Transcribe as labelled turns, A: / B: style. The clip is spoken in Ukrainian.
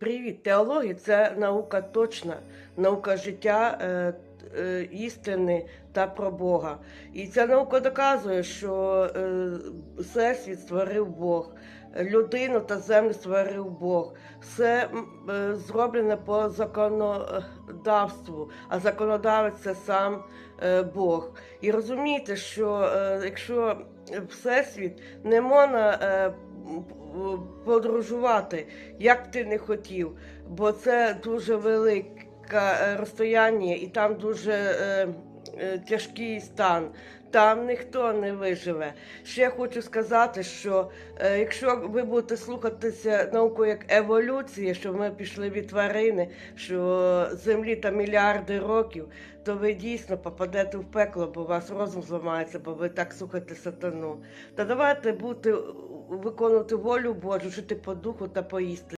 A: Привіт! Теологія це наука точна, наука життя е, е, істини та про Бога. І ця наука доказує, що е, всесвіт створив Бог, людину та землю створив Бог. Все е, зроблене по законодавству, а законодавець це сам е, Бог. І розумієте, що е, якщо всесвіт не можна. е, подорожувати, як ти не хотів, бо це дуже велике е, розстояння і там дуже е, тяжкий стан. Там ніхто не виживе. Ще хочу сказати, що е, якщо ви будете слухатися науку як еволюції, що ми пішли від тварини, що землі там мільярди років, то ви дійсно попадете в пекло, бо у вас розум зламається, бо ви так слухаєте сатану. Та давайте бути виконувати волю Божу, жити по духу та по істині.